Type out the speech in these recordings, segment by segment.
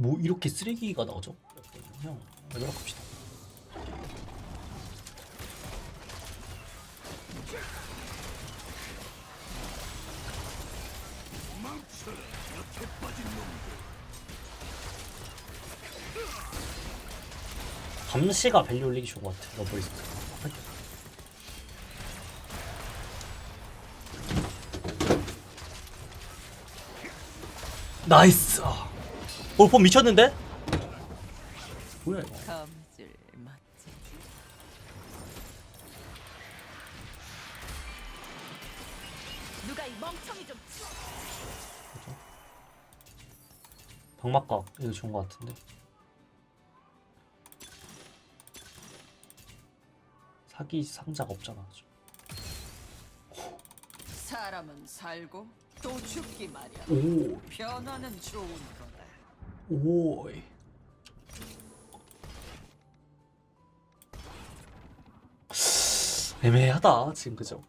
뭐 이렇게 쓰레기가 나오죠? 그냥 합시다. 감시가 밸류 올리기 좋은 것 같아. 러브리스트. 할게. 나이스. 올폼 미쳤는데? 뭐야 이거? 검질 멋지. 누가 이 멍청이 좀 방막각 이거 좋은 것 같은데. 사기 상자가 없잖아. 지금. 사람은 살고 또 죽기 마련. 오, 변화는 좋은 거다. 오이. 애매하다 지금 그죠?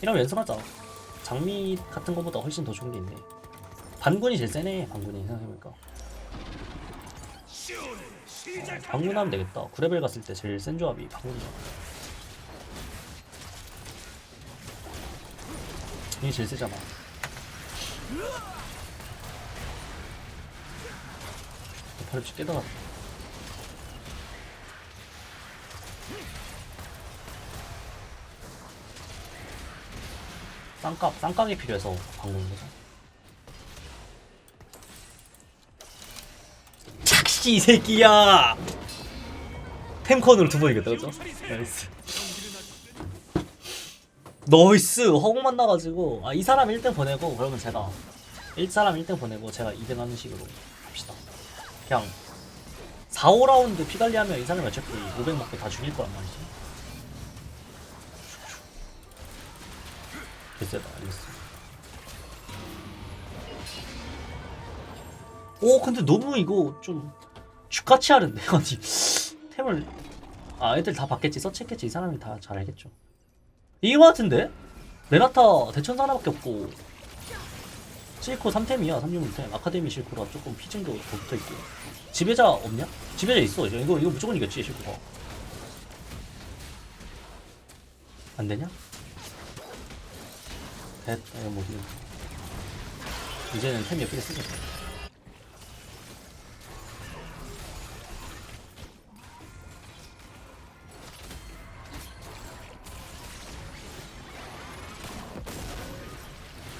이러면 연습하자. 장미 같은 거보다 훨씬 더 좋은 게 있네. 반군이 제일 세네. 반군이 생각해보니까. 반군하면 되겠다. 구레벨 갔을 때 제일 센 조합이 반군이야. 이게 제일 세잖아. 발을 깨달아. 쌍깍, 쌍깍이 필요해서 방금 거죠. 착시 이 새끼야! 템컨으로 두 번 이겼다, 그죠? 나이스. 너이스! 허공 만 나가지고, 아, 이 사람 1등 보내고, 그러면 제가, 1사람 1등 보내고, 제가 2등 하는 식으로. 그냥 4, 5라운드 피 관리하면 이 사람이 어차피 500 먹고 다 죽일 거란 말이지. 개쎄다, 알겠어. 오, 근데 너무 이거 좀 죽같이 하는데, 아니. 템을. 아, 애들 다 받겠지, 서치했겠지. 이 사람이 다 잘 알겠죠. 이거 같은데? 레나타 대천사 하나밖에 없고. 실코 3템이야 365템. 아카데미 실코가 조금 피증도 더 붙어있고. 지배자 없냐? 지배자 있어 이거 이거 무조건 이겼지 실코가. 안되냐? 됐 이거 뭐 이제는 템 예쁘게 쓰자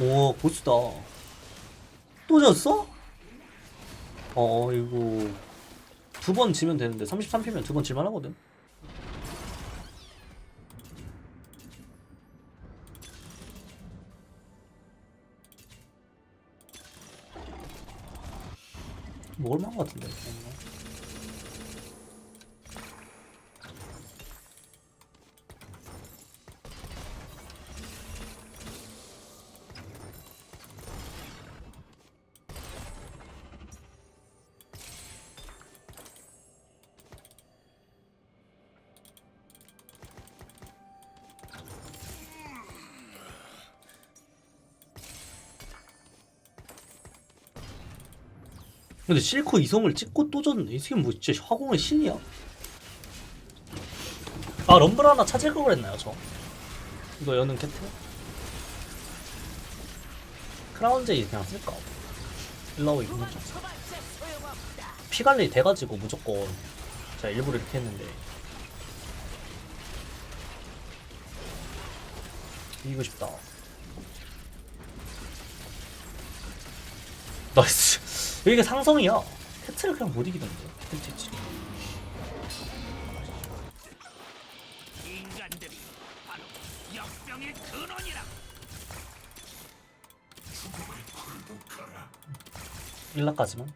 오 보스다 또 졌어? 어 이거 두 번 지면 되는데 33피면 두 번 질만 하거든. 먹을만 한 것 같은데 근데 실코 이성을 찍고 또 졌네. 이 새끼 뭐 진짜 화공의 신이야. 아 럼블 하나 찾을 걸 그랬나요 저? 이거 여는 캣트? 크라운 제이 그냥 쓸까? 일라오 이거 좀. 피관리 돼가지고 무조건 제가 일부러 이렇게 했는데. 이기고 싶다. 나이스 이게 상성이야. 캐트를 그냥 못 이기던데 캐트지 인간들이 바로 역병의 근원이라. 일라까지만?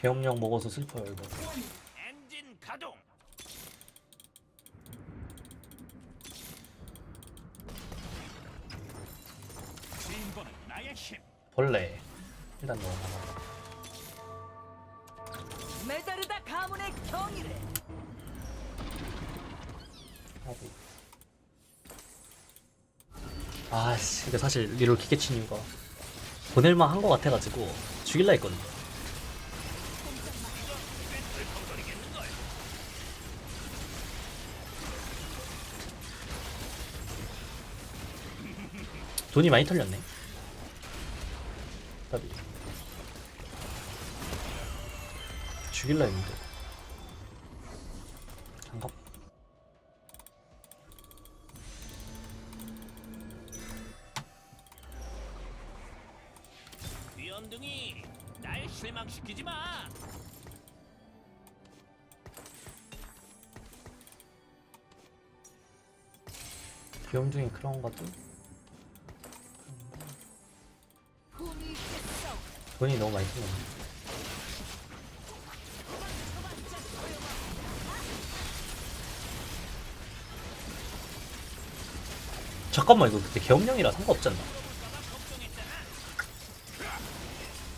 계엄령 먹어서 슬퍼요 이거 엔진 가동. 진보는 나의 힘. 벌레 일단 넣어 메다르다 가문의 경이래. 하고 아씨 이게 사실 리롤 기계친 이유가 보낼만 한것 같아가지고 죽일라 했거든요. 돈이 많이 털렸네. 까비. 죽일라 했는데. 장갑. 귀염둥이 날 실망시키지 마. 귀염둥이 그런 것도 돈이 너무 많이 털렸네. 잠깐만 이거 그때 계엄령이라 상관없지 않나?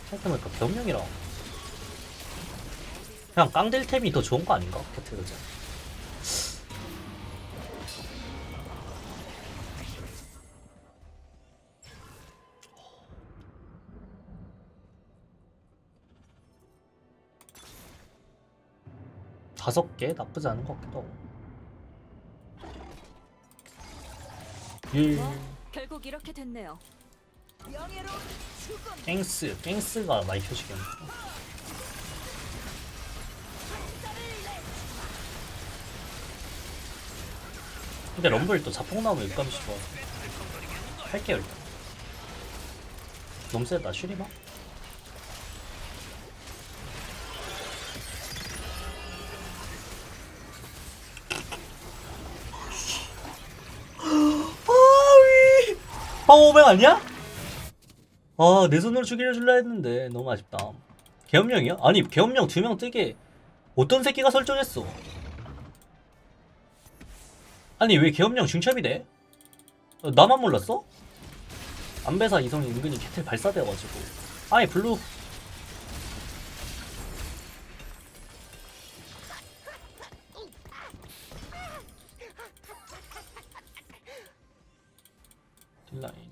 생각해보니까 계엄령이라 그냥 깡딜 템이 더 좋은 거 아닌가? 캐틀그전 다섯 개? 나쁘지 않은 것 같기도 하고. 일. 뭐, 결국 이렇게 됐네요. 갱스. 갱스가 많이 표시겠네. 근데 럼블 또 자폭 나오면 육감이 좋아 할게요 일단. 너무 세다 슈리마? 1500 아니야? 아, 내 손으로 죽여줄라 했는데 너무 아쉽다. 개업령이야? 아니, 개업령 두 명 뜨게 어떤 새끼가 설정했어? 아니, 왜 개업령 중첩이 돼? 어, 나만 몰랐어? 안배사 이성이 은근히 캐틀 발사되어가지고. 아니, 블루 딜라인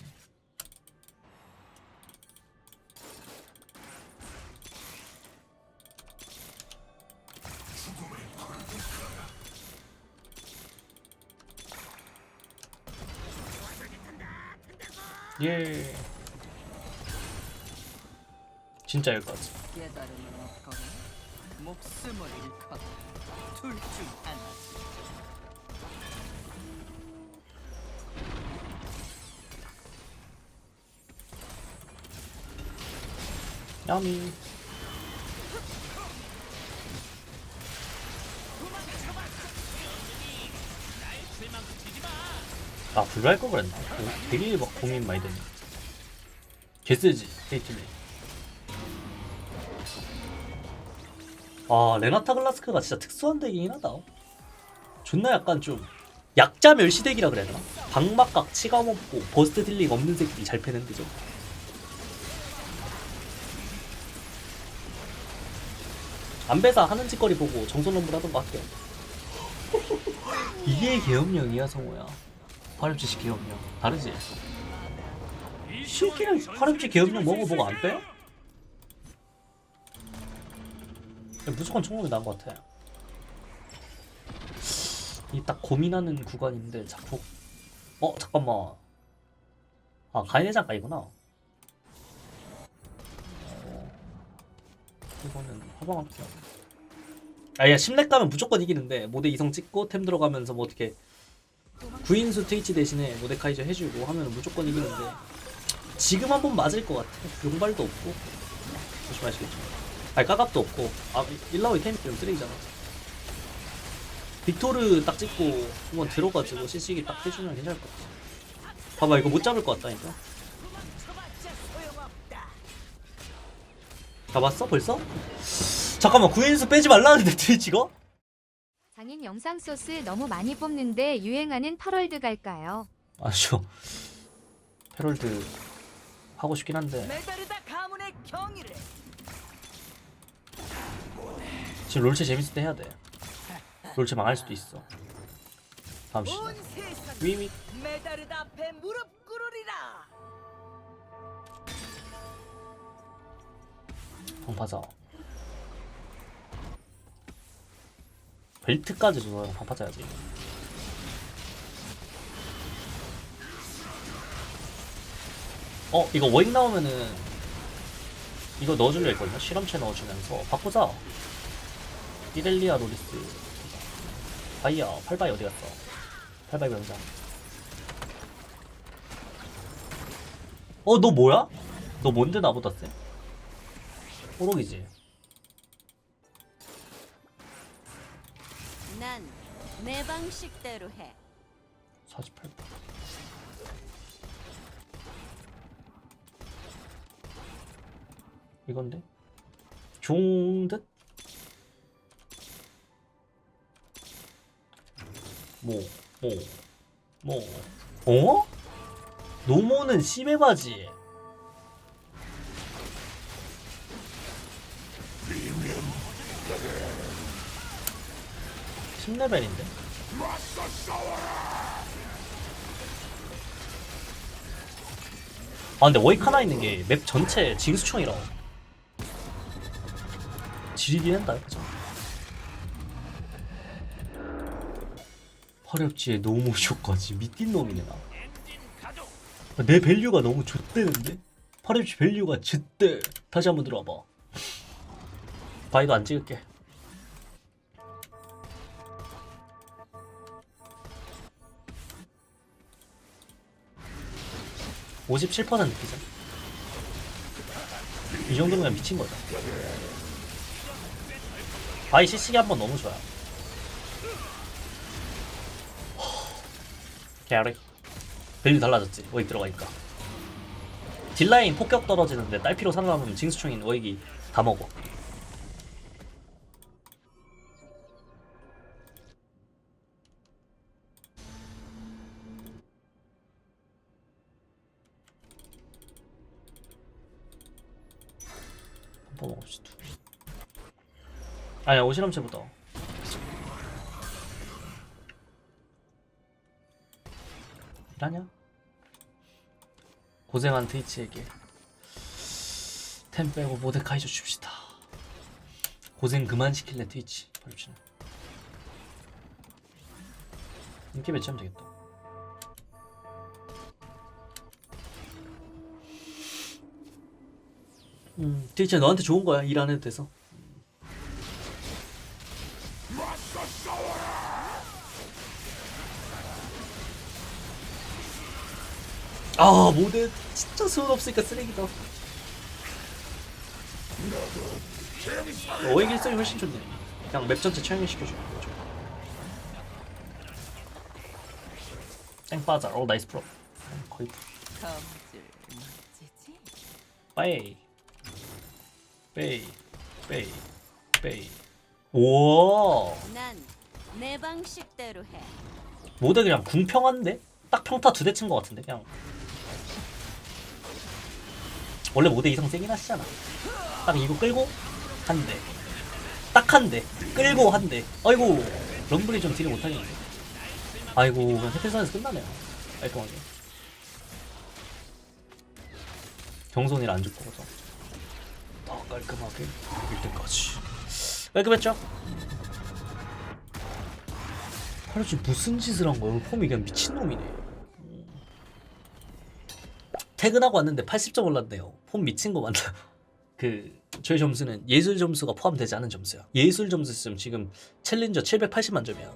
예. 진짜 여기까지. 깨달음은 없거나 목숨을 잃거나 둘중 하나지. 야미. 아, 블루 할걸 그랬나? 그- 되게 막 고민 많이 되네. 개쓰지, 케이틀린. 아, 레나타 글라스크가 진짜 특수한 덱이긴 하다. 존나 약간 좀 약자 멸시 덱이라 그래야 되나? 방막각 치감 없고 버스트 딜링 없는 새끼들이 잘 패는 데죠. 안배사 하는 짓거리 보고 정선 거 할게요. 이게 계엄령이야 성호야. 화렴치 계엄령 다르지? 실기랑 화렴치 계엄령 먹어보고 안 빼? 무조건 총목이 나은 것 같아. 이 딱 고민하는 구간인데 자꾸 어 잠깐만. 아 가인의장가 이구나. 어, 이거는 허방할게요. 아야 10렙 가면 무조건 이기는데 모델 이성 찍고 템 들어가면서 뭐 어떻게 구인수 트위치 대신에 모데카이저 해주고 하면 무조건 이기는데 지금 한번 맞을 것 같아. 용발도 없고 조심하시겠죠. 아니 까갑도 없고 아 일라오이 템이 좀 쓰레기잖아. 빅토르 딱 찍고 한번 들어가지고 CC기 딱 해주면 괜찮을 것 같아. 봐봐 이거 못 잡을 것 같다니까. 잡았어 벌써? 잠깐만 구인수 빼지 말라는데 트위치가? 장인 영상 소스 너무 많이 뽑는데 유행하는 퍼럴드 갈까요? 아쉬워. 페롤드 하고 싶긴 한데 가문의 지금 롤체 재밌을 때 해야 돼. 롤체 망할 수도 있어. 다음. 온 세상 위미 메다르다 앞에 무릎 꿇으리라. 방파자 벨트까지 줘서 방파자야지. 어 이거 워익 나오면은 이거 넣어줄려 했거든요. 실험체 넣어주면서. 바꾸자. 이렐리아 로리스. 바이야 팔바이 어디 갔어? 팔바이 병장. 어 너 뭐야? 너 뭔데 나보다 세? 호록이지 내 방식대로 해. 48번 이건데? 종듯? 뭐, 뭐, 뭐, 어? 노모는 심해바지. 십레벨인데 아 근데 워익 하나 있는 게 맵 전체 징수총이라 지리긴 한다 그죠? 화렵지에 노모 쇼까지 미친 놈이네 나. 엔진 가동. 내 밸류가 너무 좆대는데? 화렵지 밸류가 좆대 다시 한번 들어와봐 바이도 안 찍을게 (57% 피자) 이 정도면 미친 거죠. 바이 CC기 한번 너무 좋아요. 개아리 밸류 달라졌지 워익 들어가니까. 딜라인 폭격 떨어지는데 딸피로 살아남으면 징수총인 워익이 다 먹어 먹읍시다. 아니야 오실험체부터 일하냐? 고생한 트위치에게 템 빼고 모데카이저 줍시다. 고생 그만 시킬래 트위치. 벌주는. 인기 배치하면 되겠다 음 트위치 너한테 좋은 거야 일 안 해도 돼서? 아 모델 진짜 수은 없으니까 쓰레기다. 어의 길성이 훨씬 좋네. 그냥 맵 전체 처형을 시켜주는 거죠 땡 빠져. 어 나이스 프로. 거의? 빠이 빼이 빼이 빼이. 우와. 난내 방식대로 해. 모델 그냥 궁평한데? 딱 평타 두 대 친 것 같은데 그냥. 원래 모델 이성 세긴 하시잖아. 딱 이거 끌고 한대딱 한 대. 끌고 한대. 아이고 럼블이 좀 딜을 못하겠는데 아이고 그냥 태태선에서 끝나네요. 깔끔하게. 경손이라 안 죽고 그죠? 더 깔끔하게 이길 때까지 깔끔했죠? 하루 지 무슨 짓을 한 거야? 폼이 그냥 미친놈이네. 퇴근하고 왔는데 80점 올랐네요. 폼 미친 거 맞나? 그 저희 점수는 예술 점수가 포함되지 않은 점수야. 예술 점수 있으면 지금 챌린저 780만 점이야.